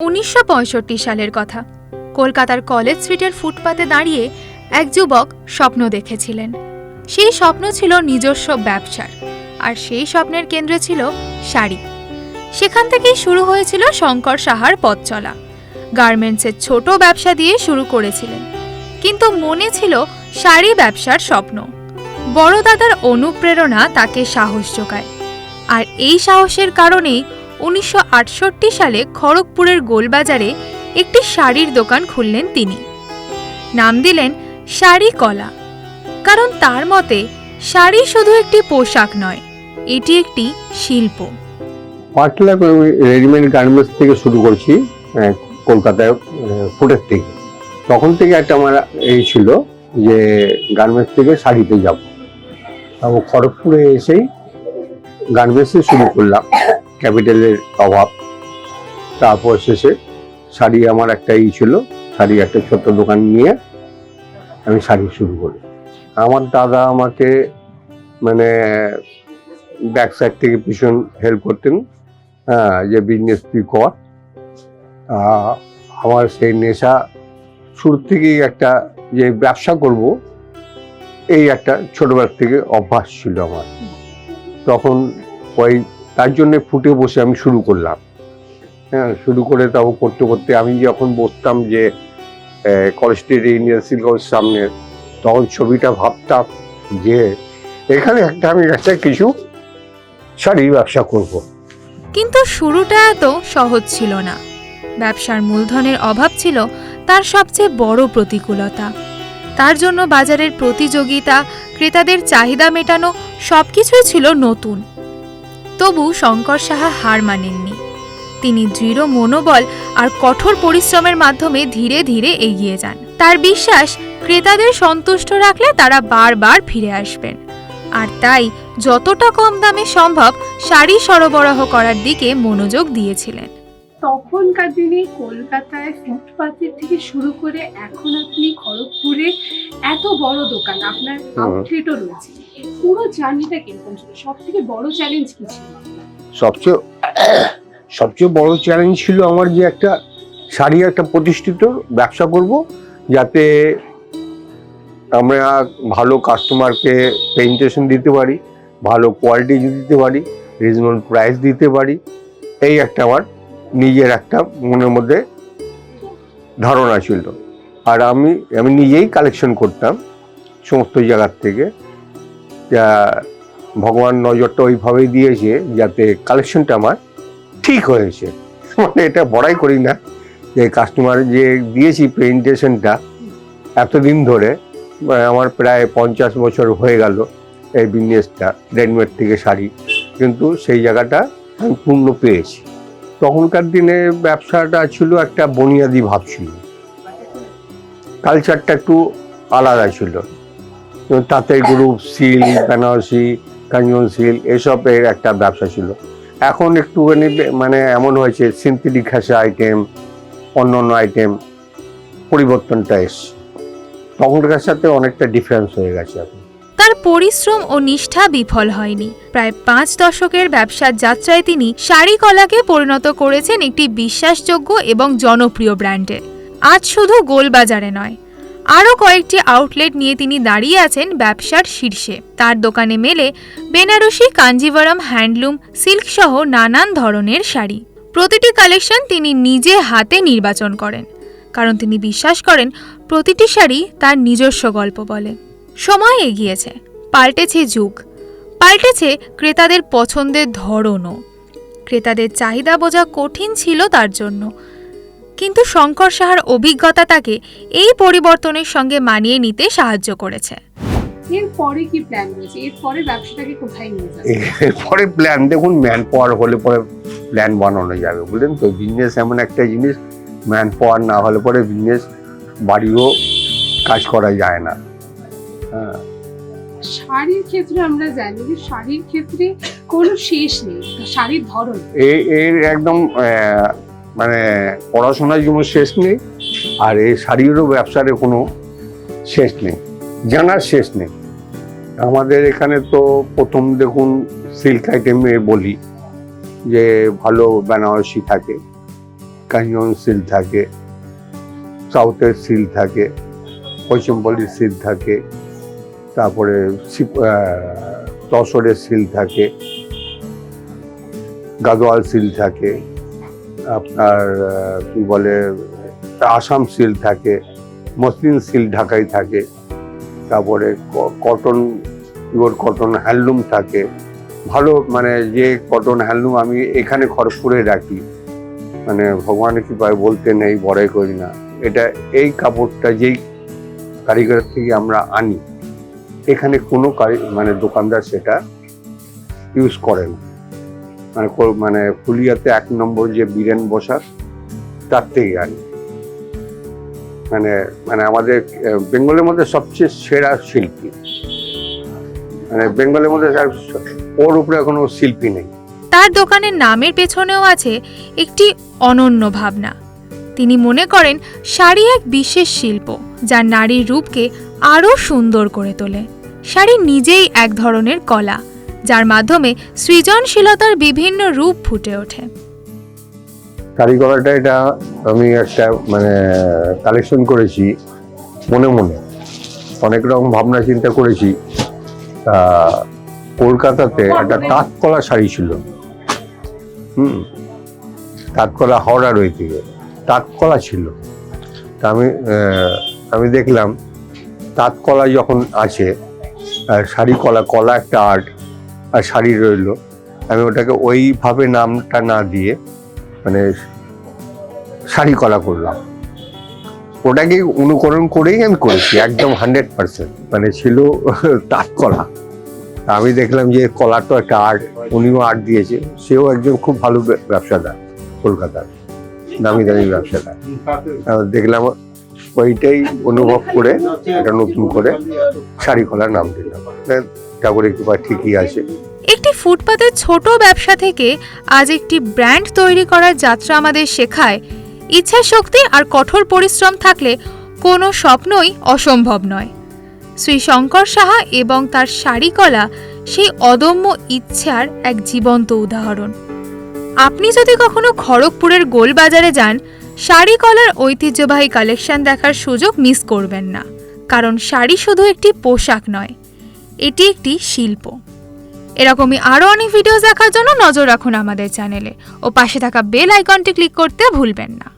উনিশশো পঁয়ষট্টি সালের কথা। কলকাতার কলেজ স্ট্রিটের ফুটপাতে দাঁড়িয়ে এক যুবক স্বপ্ন দেখেছিলেন। সেই স্বপ্ন ছিল নিজস্ব ব্যবসার, আর সেই স্বপ্নের কেন্দ্রে ছিল শাড়ি। সেখান থেকেই শুরু হয়েছিল শঙ্কর সাহার পথ চলা। গার্মেন্টসের ছোট ব্যবসা দিয়ে শুরু করেছিলেন। কিন্তু মনে ছিল শাড়ি ব্যবসার স্বপ্ন। বড় দাদার অনুপ্রেরণা তাকে সাহস যোগায়। আর এই সাহসের কারণেই উনিশশো আটষট্টি সালে খড়গপুরের গোলবাজারে একটি শাড়ির দোকান খুললেন তিনি। নাম দিলেন শাড়ি কলা। কারণ তার মতে, শাড়ি শুধু একটি পোশাক নয়, এটি একটি শিল্প। পাটলা রেডিমেড গার্মেন্টস থেকে শুরু করছি কলকাতায় ফুটের থেকে। তখন থেকে একটা আমার এই ছিল যে গার্মেন্টস থেকে শাড়িতে যাব। তারপর খড়গপুরে এসেই গার্মেন্টসে শুরু করলাম। ক্যাপিটালের অভাব। তারপর শেষে শাড়ি আমার একটা ই ছিল, শাড়ি একটা ছোট্ট দোকান নিয়ে আমি শাড়ি শুরু করি। আমার দাদা আমাকে মানে ব্যাক সাইড থেকে ভীষণ হেল্প করতেন। হ্যাঁ যে বিজনেস তুই কর। আমার সেই নেশা শুরু থেকেই একটা যে ব্যবসা করব, এই একটা ছোটবেলা থেকে অভ্যাস ছিল আমার। তখন ওই তার জন্য ফুটে বসে আমি শুরু করলাম। হ্যাঁ শুরু করে তাও করতে করতে আমি যখন বসতাম যে কলেজ স্ট্রিট ইন্ডিয়ান সিল্ক হাউসের সামনে, তখন ছবিটা ভাবতাম যে, এখানে একটা আমি একটা কিছু শাড়ির ব্যবসা করব। কিন্তু শুরুটা এত সহজ ছিল না। ব্যবসার মূলধনের অভাব ছিল তার সবচেয়ে বড় প্রতিকূলতা। তার জন্য বাজারের প্রতিযোগিতা, ক্রেতাদের চাহিদা মেটানো সবকিছুই ছিল নতুন। তবু শঙ্কর সাহা হার মানেননি। তিনি দৃঢ় মনোবল আর কঠোর পরিশ্রমের মাধ্যমে ধীরে ধীরে এগিয়ে যান। তার বিশ্বাস, ক্রেতাদের সন্তুষ্ট রাখলে তারা বারবার ফিরে আসবেন। আর তাই যতটা কম দামে সম্ভব শাড়ি সরবরাহ করার দিকে মনোযোগ দিয়েছিলেন। তখনকার দিনে কলকাতায় ফুটপাতের থেকে শুরু করে এখন আপনি খড়গপুরে এত বড় দোকান আপনার আউটলেটও রয়েছে। পুরো জার্নিটা কীরকম ছিল? সব থেকে বড় চ্যালেঞ্জ কি ছিল? সবচেয়ে সবচেয়ে বড় চ্যালেঞ্জ ছিল আমার যে একটা শাড়ি একটা প্রতিষ্ঠিত ব্যবসা করব যাতে আমরা ভালো কাস্টমারকে প্রেজেন্টেশন দিতে পারি ভালো কোয়ালিটি দিতে পারি রিজনেবল প্রাইস দিতে পারি এই একটা আমার নিজের একটা মনের মধ্যে ধারণা ছিল। আর আমি আমি নিজেই কালেকশন করতাম সমস্ত জায়গার থেকে। যা ভগবান নজরটা ওইভাবেই দিয়েছে যাতে কালেকশনটা আমার ঠিক হয়েছে। মানে এটা বড়াই করি না, যে কাস্টমার যে দিয়েছি প্রেজেন্টেশনটা এতদিন ধরে মানে আমার প্রায় পঞ্চাশ বছর হয়ে গেল এই বিজনেসটা রেডিমেড থেকে শাড়ি। কিন্তু সেই জায়গাটা আমি পূর্ণ পেয়েছি। তখনকার দিনে ব্যবসাটা ছিল একটা বুনিয়াদি ভাব ছিল। কালচারটা একটু আলাদা ছিল। তাতে গ্রুপ সিল, বেনারসি, কাঞ্জন সিল এসবের একটা ব্যবসা ছিল। এখন একটুখানি মানে এমন হয়েছে সিনথেটিক ঘাসা আইটেম অন্য অন্য আইটেম পরিবর্তনটা এসছে। তখনকার সাথে অনেকটা ডিফারেন্স হয়ে গেছে এখন। তার পরিশ্রম ও নিষ্ঠা বিফল হয়নি। প্রায় পাঁচ দশকের ব্যবসার যাত্রায় তিনি শাড়ি কলাকে পরিণত করেছেন একটি বিশ্বাসযোগ্য এবং জনপ্রিয় ব্র্যান্ডে। আজ শুধু গোলবাজারে নয়, আরও কয়েকটি আউটলেট নিয়ে তিনি দাঁড়িয়ে আছেন ব্যবসার শীর্ষে। তার দোকানে মেলে বেনারসি কাঞ্জিভারম হ্যান্ডলুম সিল্ক সহ নানান ধরনের শাড়ি। প্রতিটি কালেকশন তিনি নিজে হাতে নির্বাচন করেন, কারণ তিনি বিশ্বাস করেন প্রতিটি শাড়ি তার নিজস্ব গল্প বলে। সময় এগিয়েছে। পাল্টেছে যুগ। পাল্টেছে ক্রেতাদের পছন্দের ধরনও। ক্রেতাদের চাহিদা বোঝা কঠিন ছিল তার জন্য। কিন্তু শঙ্কর সাহার অভিজ্ঞতা তাকে এই পরিবর্তনের সঙ্গে মানিয়ে নিতে সাহায্য করেছে। এরপরে কি প্ল্যান রয়েছে? এরপরে ব্যবসাটাকে কোথায় নিয়ে যাবে? এরপরে প্ল্যান দেখুন ম্যান পাওয়ার হলে পরে প্ল্যান বানানো যাবে বুঝলেন তো? বিজনেস এমন একটা জিনিস ম্যান পাওয়ার না হলে পরে বিজনেস বাড়িও কাজ করা যায় না। হ্যাঁ। শাড়ির ক্ষেত্রে আমরা জানি যে শাড়ির ক্ষেত্রে কোনো শেষ নেই শাড়ির ধরন। এর একদম মানে পড়াশোনার জন্য শেষ নেই আর এই শাড়িরও ব্যবসার কোনো শেষ নেই জানার শেষ নেই। আমাদের এখানে তো প্রথম দেখুন সিল্ক আইটেমে বলি যে ভালো বেনারসি থাকে কাঞ্জন সিল্ক থাকে সাউথের সিল্ক থাকে পশ্চিমবঙ্গের সিল্ক থাকে তারপরে তসরের সিল থাকে, গাদোয়াল সিল থাকে, আপনার কি বলে, আসাম সিল থাকে, মসলিন সিল ঢাকাই থাকে, তারপরে কটন, পিওর কটন হ্যান্ডলুম থাকে। ভালো মানে যে কটন হ্যান্ডলুম আমি এখানে খড়গপুরে রাখি। মানে ভগবানের কৃপায় বলতে নেই, বড়াই করি না। এটা, এই কাপড়টা যেই কারিগর থেকে আমরা আনি এখানে কোনো মানে দোকানদার সেটা ইউজ করে না। মানে মানে ফুলিয়াতে এক নম্বর যে বীরেন বসার, তার থেকে আনি। মানে মানে আমাদের বেঙ্গলের মধ্যে সবচেয়ে সেরা শিল্পী। মানে বেঙ্গলের মধ্যে ওর উপরে কোনো শিল্পী নেই। তার দোকানের নামের পেছনেও আছে একটি অনন্য ভাবনা। তিনি মনে করেন, শাড়ি এক বিশেষ শিল্প, যা নারীর রূপকে আরও সুন্দর করে তোলে। শাড়ি নিজেই এক ধরনের কলা, যার মাধ্যমে সৃজনশীলতার বিভিন্ন রূপ ফুটে ওঠে। কারিগরটা এটা আমি একটা মানে কালেকশন করেছি, মনে মনে। অনেক রকম ভাবনা চিন্তা করেছি। কলকাতাতে একটা তাঁতকলা শাড়ি ছিল। হুম, তাঁতকলা হাওড়া রয়েছে তাঁতকলা ছিল। তা আমি আমি দেখলাম, তাঁতকলা যখন আছে শাড়ি কলা কলা একটা আর্ট আর শাড়ি রইল। আমি ওটাকে ওইভাবে নামটা না দিয়ে মানে শাড়ি কলা করলাম। ওটাকে অনুকরণ করেই আমি করেছি একদম হান্ড্রেড পার্সেন্ট। মানে ছিল তাঁত কলা। আমি দেখলাম যে কলার তো একটা আর্ট উনিও আর্ট দিয়েছে। সেও একজন খুব ভালো ব্যবসাদার কলকাতার দামি দামি ব্যবসাদার। দেখলাম ওইটাই অনুভব করে এটা নতুন করে শাড়ি কলার নাম দিলাম। ঠাকুরের কৃপা ঠিকই আছে। একটি ফুটপাতের ছোট ব্যবসা থেকে আজ একটি ব্র্যান্ড তৈরি করার যাত্রা আমাদের শেখায়। ইচ্ছা শক্তি আর কঠোর পরিশ্রম থাকলে কোনো স্বপ্নই অসম্ভব নয়। শ্রী শঙ্কর সাহা এবং তার শাড়িকলা সেই অদম্য ইচ্ছার এক জীবন্ত উদাহরণ। আপনি যদি কখনো খড়গপুরের গোলবাজারে যান শাড়িকলার ঐতিহ্যবাহী কালেকশন দেখার সুযোগ মিস করবেন না, কারণ শাড়ি শুধু একটি পোশাক নয়, এটি একটি শিল্প। এরকমই আরও অনেক ভিডিও দেখার জন্য নজর রাখুন আমাদের চ্যানেলে ও পাশে থাকা বেল আইকনটি ক্লিক করতে ভুলবেন না।